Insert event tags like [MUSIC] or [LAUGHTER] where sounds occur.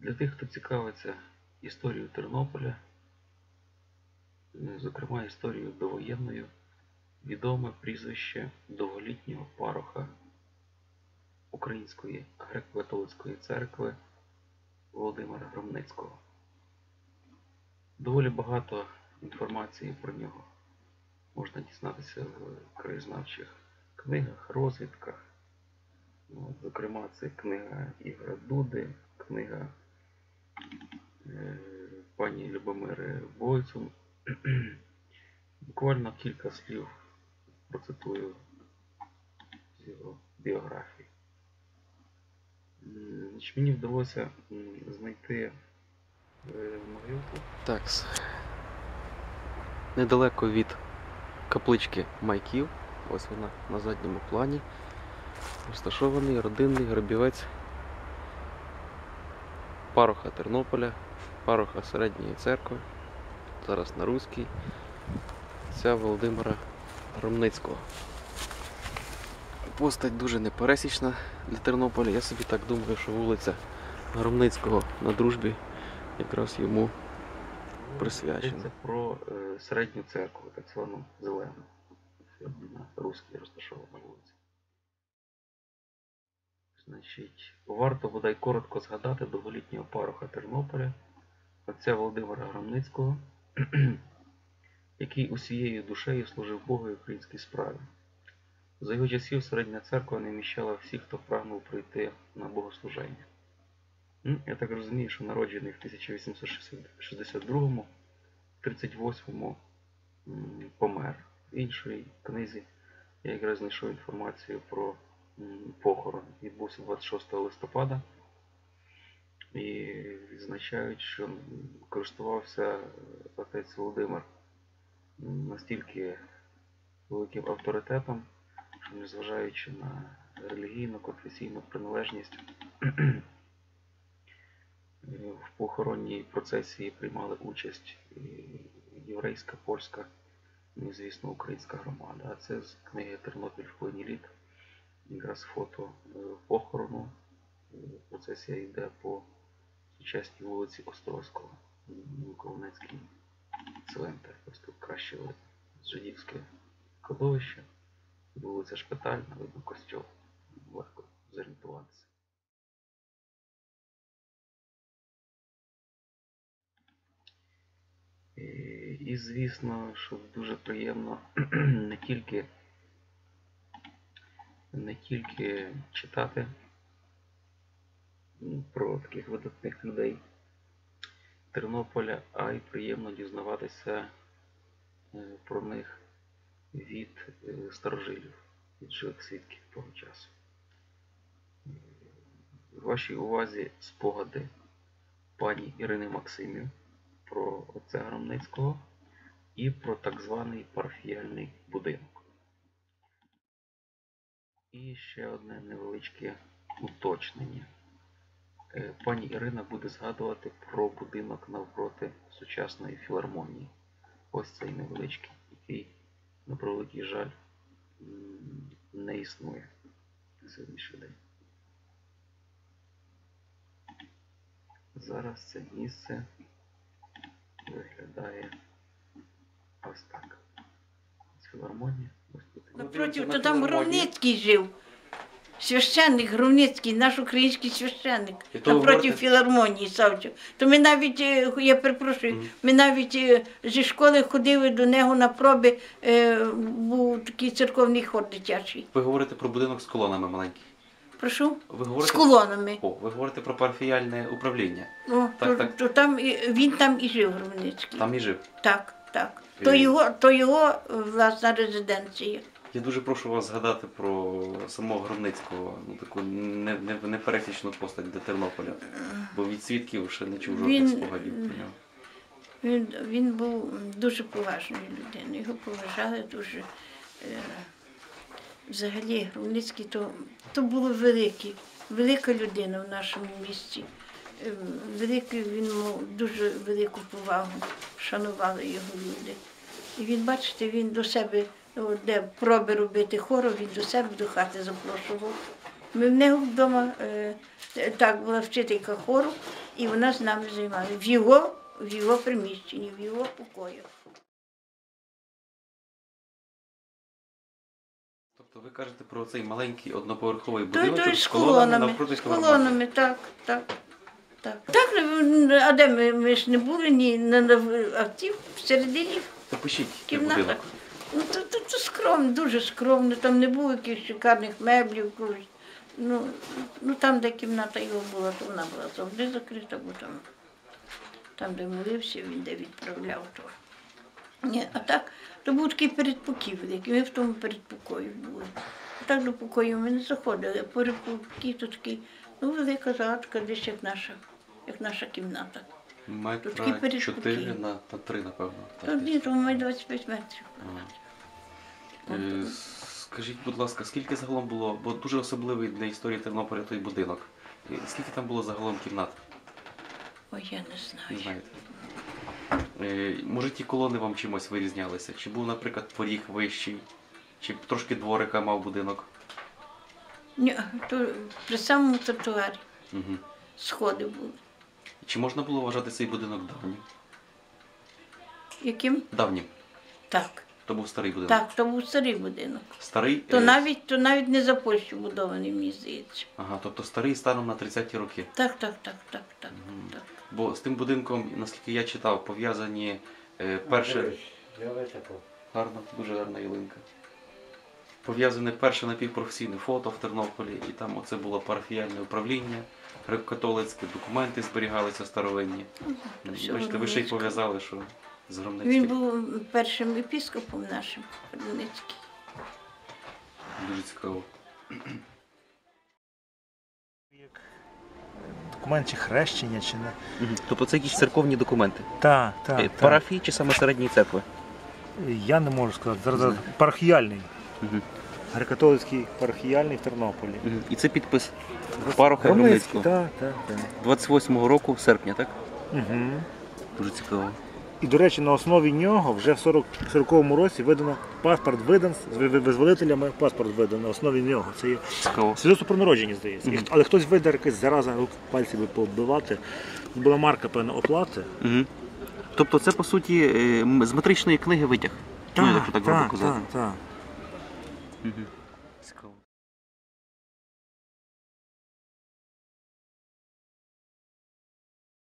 Для тих, хто цікавиться історією Тернополя, зокрема історією довоєнною, відоме прізвище довголітнього пароха Української греко-католицької церкви Володимира Громницького. Доволі багато інформації про нього можна дізнатися в краєзнавчих книгах, розвідках. Зокрема, це книга Ігора Дуди, книга пані Любомири Бойцун. [CLEARS THROAT] Буквально кілька слів процитую з його біографії. Мені вдалося знайти е, могилку. Так. Недалеко від каплички Майків, ось вона на задньому плані. Розташований родинний гробівець пароха Тернополя, пароха середньої церкви, зараз на Руській, ця Володимира Громницького. Постать дуже непересічна для Тернополя. Я собі так думаю, що вулиця Громницького на дружбі якраз йому Присвячено. Йдеться про е, середню церкву, так звану зелену. На Руській розташована вулиця. Значить, варто бодай коротко згадати довголітнього пароха Тернополя, отця Володимира Громницького, [CLEARS THROAT] який усією душею служив Богу і українській справі. За його часів середня церква не вміщала всіх, хто прагнув прийти на богослуження. Я так розумію, що народжений в 1862-му, в 38-му помер. В іншій книзі я якраз знайшов інформацію про похорон. Відбувся 26 листопада. І відзначають, що користувався отець Володимир настільки великим авторитетом, що незважаючи на релігійну, конфесійну приналежність, в похоронній процесії приймали участь єврейська, польська, ну і, звісно, українська громада. А це з книги Тернопіль в плині літ. Якраз фото е, похорону. Процесія йде по сучасній вулиці Острозького, Колонецький цвинтар. Тут краще. Жидівське кладовище, вулиця Шпитальна, видно костьол. Легко зорієнтуватися. І, і звісно, що дуже приємно [CLEARS THROAT] не тільки, не тільки читати про таких видатних людей Тернополя, а й приємно дізнаватися е, про них від е, старожилів, від живих свідків того часу. В вашій увазі спогади пані Ірини Максимів про отця Громницького і про так званий парафіяльний будинок. І ще одне невеличке уточнення. Е, Пані Ірина буде згадувати про будинок навпроти сучасної філармонії. Ось цей невеличкий, який, на превеликий жаль, не існує на сьогоднішній день. Зараз це місце виглядає ось так. З філармонії. Напротив, то там Громницький жив. Священник Громницький, наш український священник. І то говорите- філармонії Савчу. То ми навіть, е, я перепрошую, ми навіть е, зі школи ходили до нього на проби, е, був такий церковний хор дитячий. Ви говорите про будинок з колонами маленький. Прошу? Ви З колонами. О, ви говорите про парафіяльне управління. Ну, Так, то, так. то там, і- він там і жив Громницький. Там і жив. Так, так. То Е. його, то його власна резиденція. Я дуже прошу вас згадати про самого Громницького, ну таку не, не, непересічну постать для Тернополя. Бо від свідків ще не чув жодних Він- спогадів про нього. Він, він був дуже поважною людиною, його поважали дуже. Е, взагалі, Громницький то, то було велике, велика людина в нашому місті. Е, великий, він мав дуже велику повагу, шанували його люди. І він, бачите, він до себе, де проби робити хору, він до себе до хати запрошував. Ми в нього вдома, е, так, була вчителька хору, І вона з нами займала в його, в його приміщенні, в його покоях. Тобто ви кажете про цей маленький одноповерховий той з колонами з колонами, так, так. Так, так ну, а де ми, ми ж не були ні на, на а ті всередині Та пишіть Ну, то, то, то скромно, дуже скромно, там не було якихось шикарних меблів. Ну, ну там, де кімната його була, то вона була завжди закрита, бо там, там де молився, він де відправляв то. Ні, а так, то був такий передпокій великий, ми в тому передпокої були. А так до покою ми не заходили, а передпокій то такий, ну, велика загадка, десь як наша, як наша кімната. Метра передпокій. 4 на, на 3, напевно. То Так. ні, то має 25 метрів. Е, Скажіть, будь ласка, скільки загалом було, бо дуже особливий для історії Тернополя той будинок. Е, Скільки там було загалом кімнат? Ой, я не Не знаю. знаєте? Е, Може ті колони вам чимось вирізнялися? Чи був, наприклад, поріг вищий, чи трошки дворика мав будинок? Ні, то при самому тротуарі Угу. сходи були. Чи можна було вважати цей будинок давнім? Яким? Давнім. Так. То був старий будинок. Так, то був старий будинок. Старий. То е, навіть, то навіть не за Польщу будований, мені здається. Ага, тобто старий станом на 30-ті роки. Так, так, так, так, так, Мгм. так. Бо з тим будинком, наскільки я читав, пов'язані е, перше. Гарна, дуже гарна ялинка. Пов'язане перше напівпрофесійне фото в Тернополі, і там оце було парафіяльне управління, греко-католицьке, документи зберігалися старовинні. Все Бачите, ви ще й пов'язали, що з Він був першим епіскопом нашим, Хмельницький. Дуже цікаво. Документ чи хрещення, чи не. Тобто це якісь церковні документи. Так, так. Е. Парафії чи саме середньої церкви? Я не можу сказати. Зараз Знаю. парахіяльний. Мгм. Греко-католицький парахіяльний в Тернополі. І це підпис Пароха Громницького. Так, так, так. 28-го року, серпня, так? Угу. Дуже цікаво. І, до речі, на основі нього вже в 40, 40-му році видано паспорт видан з ви- ви- визволителями, паспорт видано на основі нього. Це є Цікаво. свідоцтво про народження, здається. Мгм. хто- Але хтось видар якась зараза, рук пальці би побивати. Була марка певна оплати. Угу. Тобто це по суті е, з метричної книги витяг. ну, так грубо так, так, так. Угу. Цікаво.